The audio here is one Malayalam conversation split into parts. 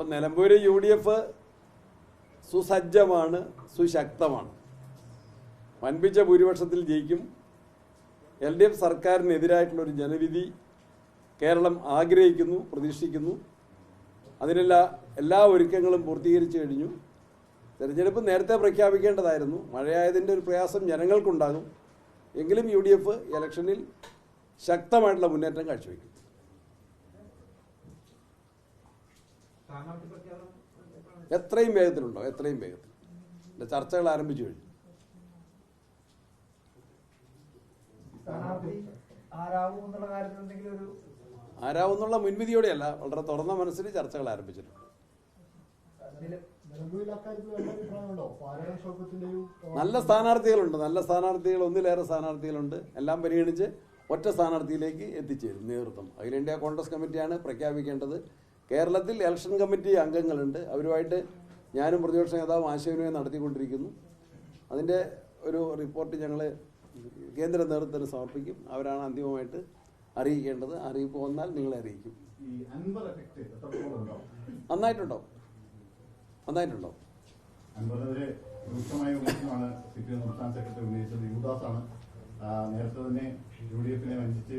അപ്പം നിലമ്പൂർ യു ഡി എഫ് സുസജ്ജമാണ് സുശക്തമാണ്. വൻപിച്ച ഭൂരിപക്ഷത്തിൽ ജയിക്കും. എൽ ഡി എഫ് സർക്കാരിനെതിരായിട്ടുള്ളൊരു ജനവിധി കേരളം ആഗ്രഹിക്കുന്നു പ്രതീക്ഷിക്കുന്നു. അതിനുള്ള എല്ലാ ഒരുക്കങ്ങളും പൂർത്തീകരിച്ചു കഴിഞ്ഞു. തെരഞ്ഞെടുപ്പ് നേരത്തെ പ്രഖ്യാപിക്കേണ്ടതായിരുന്നു. മഴയായതിന്റെ ഒരു പ്രയാസം ജനങ്ങൾക്കുണ്ടാകും. എങ്കിലും യു ഡി എഫ് ഇലക്ഷനിൽ ശക്തമായിട്ടുള്ള മുന്നേറ്റം കാഴ്ചവെക്കും. എത്രയും വേഗത്തിലുണ്ടോ എത്രയും വേഗത്തിൽ. എന്റെ ചർച്ചകൾ ആരംഭിച്ചു കഴിഞ്ഞു. ആരാവുന്നുള്ള മുൻവിധിയോടെയല്ല വളരെ തുറന്ന മനസ്സിൽ ചർച്ചകൾ ആരംഭിച്ചിട്ടുണ്ട്. നല്ല സ്ഥാനാർത്ഥികളുണ്ട് നല്ല സ്ഥാനാർത്ഥികൾ ഒന്നിലേറെ സ്ഥാനാർത്ഥികളുണ്ട്. എല്ലാം പരിഗണിച്ച് ഒറ്റ സ്ഥാനാർത്ഥിയിലേക്ക് എത്തിച്ചേരും നേതൃത്വം. അഖിലേന്ത്യാ കോൺഗ്രസ് കമ്മിറ്റിയാണ് പ്രഖ്യാപിക്കേണ്ടത്. കേരളത്തിൽ ഇലക്ഷൻ കമ്മിറ്റി അംഗങ്ങളുണ്ട്. അവരുമായിട്ട് ഞാനും പ്രതിപക്ഷ നേതാവും ആശയവിനിമയം നടത്തിക്കൊണ്ടിരിക്കുന്നു. അതിന്റെ ഒരു റിപ്പോർട്ട് ഞങ്ങൾ കേന്ദ്ര നേതൃത്വത്തിന് സമർപ്പിക്കും. അവരാണ് അന്തിമമായിട്ട് അറിയിക്കേണ്ടത്. അറിയിപ്പ് വന്നാൽ നിങ്ങളെ അറിയിക്കും. നന്നായിട്ടുണ്ടോ? നന്നായിട്ടുണ്ടോ? അൻപതിനെതിരെ രൂക്ഷമായ വിമർശനമാണ് സി പി എം സംസ്ഥാന സെക്രട്ടറി ഉന്നയിച്ചത്. യുവദാസാണ്. നേരത്തെ തന്നെ യു ഡി എഫിനെ വഞ്ചിച്ച്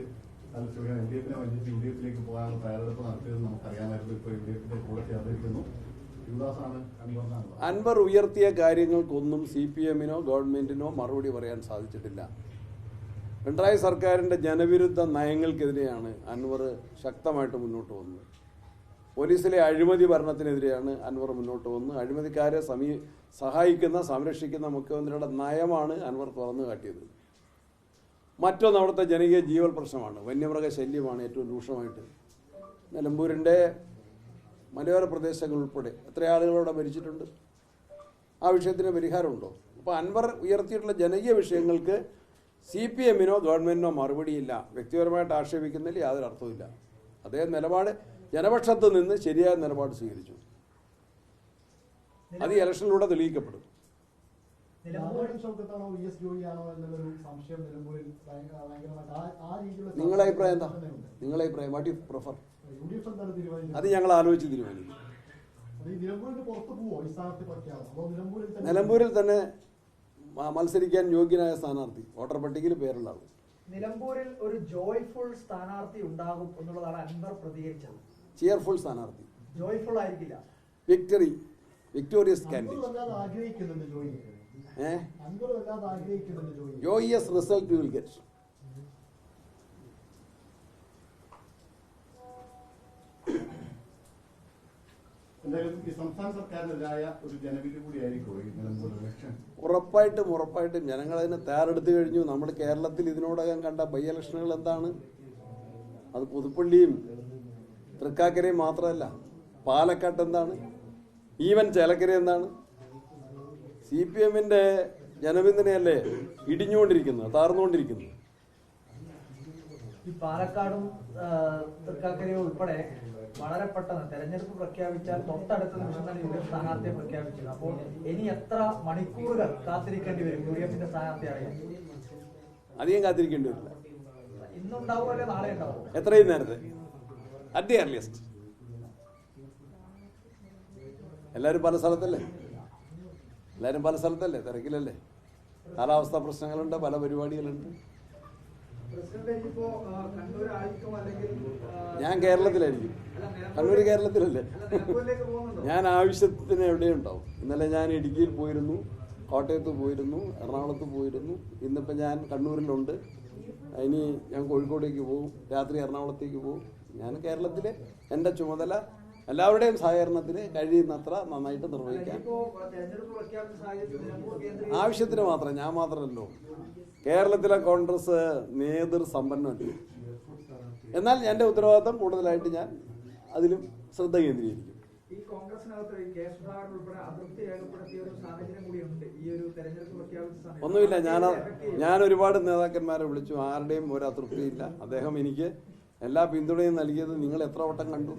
അല്ല ചെറിയ എൽ ഡി എഫിനെ വഞ്ചിച്ച് യു ഡി എഫിലേക്ക് പോകാനുള്ള തയ്യാറെടുപ്പ് നടത്തിയതെന്ന് നമുക്കറിയാമായിരുന്നു. ഇപ്പോൾ യു ഡി എഫിന്റെ കൂടെ ചേർന്നിരിക്കുന്നു അൻവർ ഉയർത്തിയ കാര്യങ്ങൾക്കൊന്നും സി പി എമ്മിനോ ഗവൺമെന്റിനോ മറുപടി പറയാൻ സാധിച്ചിട്ടില്ല. പിണറായി സർക്കാരിന്റെ ജനവിരുദ്ധ നയങ്ങൾക്കെതിരെയാണ് അൻവർ ശക്തമായിട്ട് മുന്നോട്ട് വന്നത്. പോലീസിലെ അഴിമതി ഭരണത്തിനെതിരെയാണ് അൻവർ മുന്നോട്ട് വന്നത്. അഴിമതിക്കാരെ സമീ സഹായിക്കുന്ന സംരക്ഷിക്കുന്ന മുഖ്യമന്ത്രിയുടെ നയമാണ് അൻവർ തുറന്നു കാട്ടിയത്. മറ്റൊന്ന് അവിടുത്തെ ജനകീയ ജീവൽ പ്രശ്നമാണ്. വന്യമൃഗ ശല്യമാണ് ഏറ്റവും രൂക്ഷമായിട്ട്. നിലമ്പൂരിന്റെ മലയോര പ്രദേശങ്ങൾ ഉൾപ്പെടെ എത്ര ആളുകളവിടെ മരിച്ചിട്ടുണ്ട്? ആ വിഷയത്തിന് പരിഹാരമുണ്ടോ? അപ്പോൾ അൻവർ ഉയർത്തിയിട്ടുള്ള ജനകീയ വിഷയങ്ങൾക്ക് സി പി എമ്മിനോ ഗവൺമെന്റിനോ മറുപടിയില്ല. വ്യക്തിപരമായിട്ട് ആക്ഷേപിക്കുന്നതിൽ യാതൊരു അർത്ഥവുമില്ല. അദ്ദേഹം നിലപാട് ജനപക്ഷത്ത് നിന്ന് ശരിയായ നിലപാട് സ്വീകരിച്ചു. അത് ഇലക്ഷനിലൂടെ തെളിയിക്കപ്പെടും. നിങ്ങളുടെ അഭിപ്രായം എന്താ. നിങ്ങളുടെ അഭിപ്രായം വാട്ട് യു പ്രിഫർ അത് ഞങ്ങൾ ആലോചിച്ച് തീരുമാനിക്കും. നിലമ്പൂരിൽ തന്നെ മത്സരിക്കാൻ യോഗ്യനായ സ്ഥാനാർത്ഥി വോട്ടർ പട്ടികയിൽ പേരുള്ള ആൾ നിലമ്പൂരിൽ ഒരു ജോയ്ഫുൾ സ്ഥാനാർത്ഥി ഉണ്ടാകും എന്നുള്ളതാണ് അൻവർ പ്രതികരിച്ചത്. ചിയർഫുൾ സ്ഥാനാർത്ഥി. ജോയ്ഫുൾ ആയിരിക്കില്ല. Victory victorious candidate joyous result will get ഉറപ്പായിട്ടും ഉറപ്പായിട്ടും ജനങ്ങൾ അതിനെ തയ്യാറെടുത്ത് കഴിഞ്ഞു. നമ്മൾ കേരളത്തിൽ ഇതിനോടകം കണ്ട ബൈ ഇലക്ഷനുകൾ എന്താണ്? അത് പുതുപ്പള്ളിയും തൃക്കാക്കരയും മാത്രമല്ല. പാലക്കാട്ട് എന്താണ് ഈവൻ ചേലക്കര എന്താണ്? സി പി എമ്മിന്റെ ജനപിന്തുണയല്ലേ ഇടിഞ്ഞുകൊണ്ടിരിക്കുന്നു താർന്നുകൊണ്ടിരിക്കുന്നത് ഈ പാലക്കാടും തൃക്കാക്കരയും ഉൾപ്പെടെ വളരെ പെട്ടെന്ന് തെരഞ്ഞെടുപ്പ് പ്രഖ്യാപിച്ചാൽ തൊട്ടടുത്ത നിമിഷം തന്നെ യു ഡി എഫ് സ്ഥാനാർത്ഥിയെ പ്രഖ്യാപിച്ചത്. അപ്പോൾ ഇനി എത്ര മണിക്കൂറുകൾ കാത്തിരിക്കേണ്ടി വരും? യു ഡി എഫിന്റെ സ്ഥാനാർത്ഥി അറിയാൻ അധികം കാത്തിരിക്കേണ്ടി വരില്ല. ഇന്നുണ്ടാവുമോ അല്ലെ നാളെ ഉണ്ടാവും? എത്രയും നേരത്തെ അറ്റ് ദി അർലിയസ്റ്റ് എല്ലാവരും പല സ്ഥലത്തല്ലേ? എല്ലാവരും പല സ്ഥലത്തല്ലേ? തിരക്കിലല്ലേ? കാലാവസ്ഥാ പ്രശ്നങ്ങളുണ്ട് പല പരിപാടികളുണ്ട്. ഞാൻ കേരളത്തിലായിരിക്കും. കണ്ണൂർ കേരളത്തിലല്ലേ? ഞാൻ ആവശ്യത്തിന് എവിടെയുണ്ടാവും? ഇന്നലെ ഞാൻ ഇടുക്കിയിൽ പോയിരുന്നു കോട്ടയത്ത് പോയിരുന്നു എറണാകുളത്ത് പോയിരുന്നു. ഇന്നിപ്പോൾ ഞാൻ കണ്ണൂരിലുണ്ട്. ഇനി ഞാൻ കോഴിക്കോടേക്ക് പോകും രാത്രി എറണാകുളത്തേക്ക് പോകും ഞാൻ കേരളത്തിലെ എന്റെ ചുമതല എല്ലാവരുടെയും സഹകരണത്തിന് കഴിയുന്നത്ര നന്നായിട്ട് നിർവഹിക്കാൻ ആവശ്യത്തിന് മാത്രം ഞാൻ മാത്രമല്ലോ. കേരളത്തിലെ കോൺഗ്രസ് നേതൃ സമ്പന്നമല്ല എന്നാൽ എന്റെ ഉത്തരവാദിത്തം കൂടുതലായിട്ട് ഞാൻ അതിലും ശ്രദ്ധ കേന്ദ്രീകരിക്കും. ഈ കോൺഗ്രസിനകത്ത് ഈ കെ സുധാകരൻ ഉൾപ്പെടെ അതൃപ്തി രേഖപ്പെടുത്തിയ ഒരു സാഹചര്യം കൂടിയുണ്ട്. ഈ ഒരു തെരഞ്ഞെടുപ്പ് പ്രഖ്യാപിച്ച സമയത്ത് ഒന്നുമില്ല ഞാൻ. ഞാൻ ഒരുപാട് നേതാക്കന്മാരെ വിളിച്ചു ആരുടെയും ഒരു അതൃപ്തിയില്ല. അദ്ദേഹം എനിക്ക് എല്ലാ പിന്തുണയും നൽകിയത് നിങ്ങൾ എത്ര വട്ടം കണ്ടു?